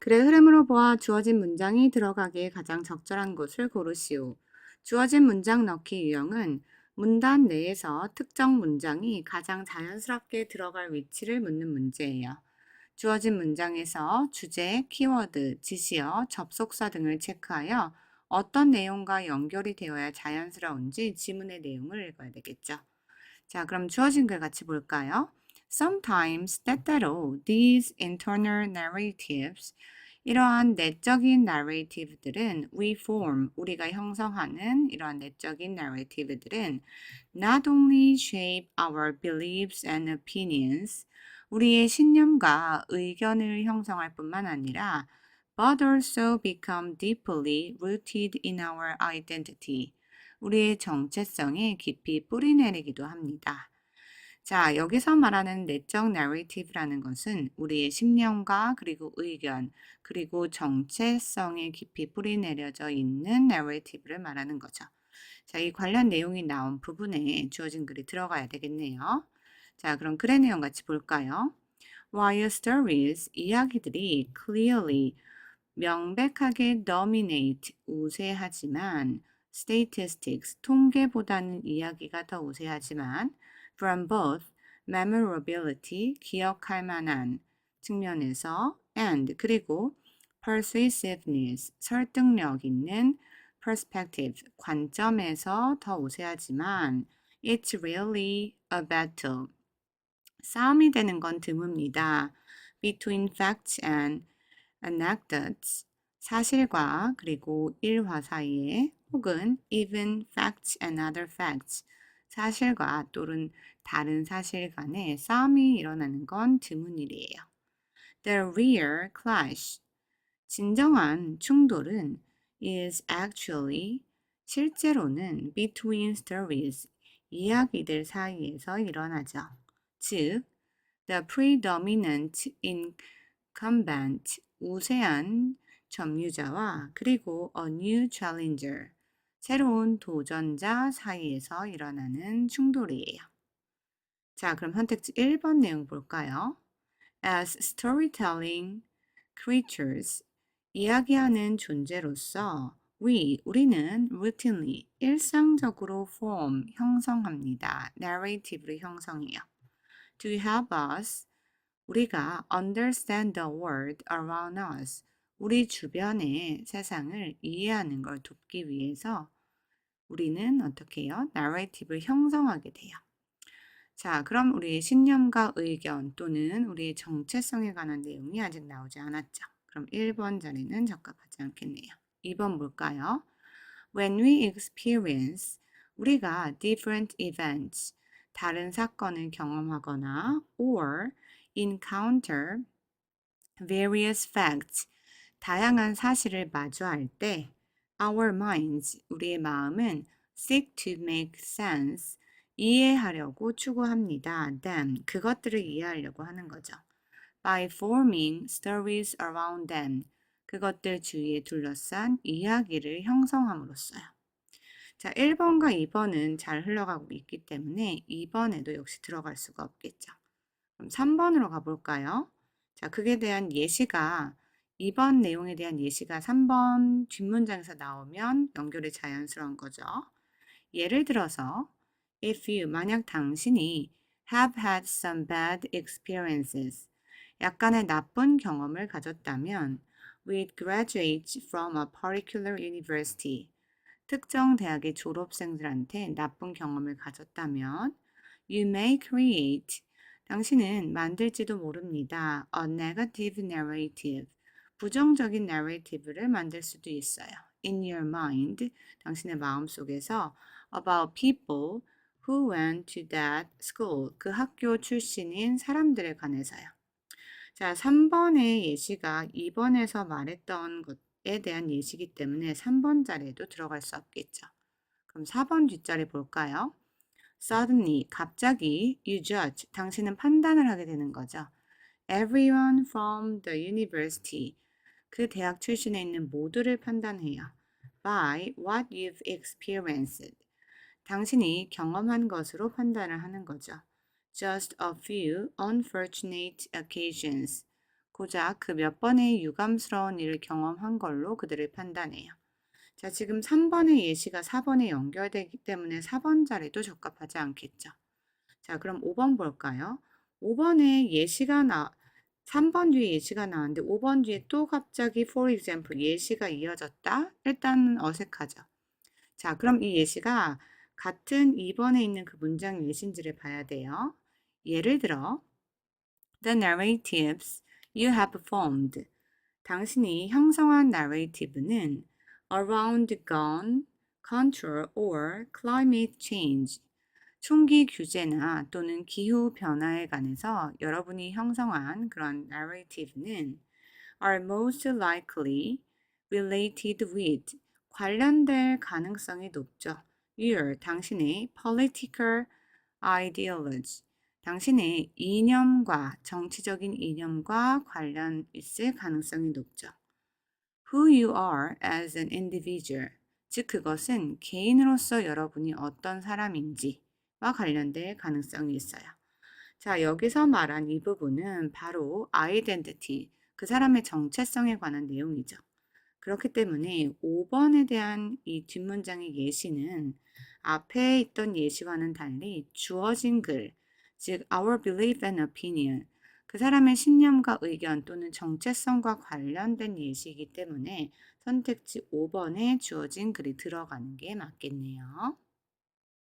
글의 흐름으로 보아 주어진 문장이 들어가기에 가장 적절한 곳을 고르시오. 주어진 문장 넣기 유형은 문단 내에서 특정 문장이 가장 자연스럽게 들어갈 위치를 묻는 문제예요. 주어진 문장에서 주제, 키워드, 지시어, 접속사 등을 체크하여 어떤 내용과 연결이 되어야 자연스러운지 지문의 내용을 읽어야 되겠죠. 자, 그럼 주어진 글 같이 볼까요? Sometimes, 때때로, these internal narratives, 이러한 내적인 narrative들은 we form, 우리가 형성하는 이러한 내적인 narrative들은 not only shape our beliefs and opinions, 우리의 신념과 의견을 형성할 뿐만 아니라 but also become deeply rooted in our identity. 우리의 정체성에 깊이 뿌리내리기도 합니다. 자, 여기서 말하는 내적 narrative라는 것은 우리의 신념과 그리고 의견, 그리고 정체성에 깊이 뿌리 내려져 있는 narrative를 말하는 거죠. 자, 이 관련 내용이 나온 부분에 주어진 글이 들어가야 되겠네요. 자, 그럼 글의 내용 같이 볼까요? While stories, 이야기들이 clearly, 명백하게 dominate, 우세하지만 statistics, 통계보다는 이야기가 더 우세하지만 from both memorability, 기억할 만한 측면에서 and 그리고 persuasiveness, 설득력 있는 perspective, 관점에서 더 우세하지만 it's really a battle. 싸움이 되는 건 드뭅니다. between facts and anecdotes, 사실과 그리고 일화 사이에 혹은 even facts and other facts, 사실과 또는 다른 사실 간에 싸움이 일어나는 건 드문 일이에요. The real clash, 진정한 충돌은 is actually 실제로는 between stories, 이야기들 사이에서 일어나죠. 즉, the predominant incumbent, 우세한 점유자와 그리고 a new challenger, 새로운 도전자 사이에서 일어나는 충돌이에요. 자, 그럼 선택지 1번 내용 볼까요? As storytelling creatures, 이야기하는 존재로서 we, 우리는 routinely, 일상적으로 form, 형성합니다. narrative를 형성해요. To help us, 우리가 understand the world around us, 우리 주변의 세상을 이해하는 걸 돕기 위해서 우리는 어떻게 해요? narrative를 형성하게 돼요. 자, 그럼 우리의 신념과 의견 또는 우리의 정체성에 관한 내용이 아직 나오지 않았죠. 그럼 1번 자리는 적합하지 않겠네요. 2번 볼까요? When we experience, 우리가 different events, 다른 사건을 경험하거나 or encounter various facts, 다양한 사실을 마주할 때 our minds, 우리의 마음은 seek to make sense, 이해하려고 추구합니다. them, 그것들을 이해하려고 하는 거죠. by forming stories around them, 그것들 주위에 둘러싼 이야기를 형성함으로써요. 자, 1번과 2번은 잘 흘러가고 있기 때문에 2번에도 역시 들어갈 수가 없겠죠. 그럼 3번으로 가볼까요? 자, 그에 대한 예시가 2번 내용에 대한 예시가 3번 뒷문장에서 나오면 연결이 자연스러운 거죠. 예를 들어서 if you 만약 당신이 have had some bad experiences 약간의 나쁜 경험을 가졌다면 with graduates from a particular university 특정 대학의 졸업생들한테 나쁜 경험을 가졌다면 you may create 당신은 만들지도 모릅니다. a negative narrative 부정적인 narrative를 만들 수도 있어요. in your mind 당신의 마음 속에서 about people who went to that school 그 학교 출신인 사람들에 관해서요. 자, 3번의 예시가 2번에서 말했던 것에 대한 예시이기 때문에 3번 자리에도 들어갈 수 없겠죠. 그럼 4번 뒷자리 볼까요? Suddenly, 갑자기, you judge, 당신은 판단을 하게 되는 거죠. Everyone from the university, 그 대학 출신에 있는 모두를 판단해요. By what you've experienced, 당신이 경험한 것으로 판단을 하는 거죠. just a few unfortunate occasions. 고작 그 몇 번의 유감스러운 일을 경험한 걸로 그들을 판단해요. 자, 지금 3번의 예시가 4번에 연결되기 때문에 4번 자리도 적합하지 않겠죠. 자, 그럼 5번 볼까요? 5번에 예시가 나, 3번 뒤에 예시가 나왔는데 5번 뒤에 또 갑자기 for example 예시가 이어졌다? 일단은 어색하죠. 자, 그럼 이 예시가 같은 2번에 있는 그 문장 예시인지를 봐야 돼요. 예를 들어 The narratives you have formed 당신이 형성한 narrative는 around gun, control or climate change 총기 규제나 또는 기후 변화에 관해서 여러분이 형성한 그런 narrative는 are most likely related with 관련될 가능성이 높죠. your 당신의 political ideology 당신의 이념과 정치적인 이념과 관련 있을 가능성이 높죠. Who you are as an individual 즉 그것은 개인으로서 여러분이 어떤 사람인지와 관련될 가능성이 있어요. 자, 여기서 말한 이 부분은 바로 identity, 그 사람의 정체성에 관한 내용이죠. 그렇기 때문에 5번에 대한 이 뒷문장의 예시는 앞에 있던 예시와는 달리 주어진 글, 즉 our belief and opinion, 그 사람의 신념과 의견 또는 정체성과 관련된 예시이기 때문에 선택지 5번에 주어진 글이 들어가는 게 맞겠네요.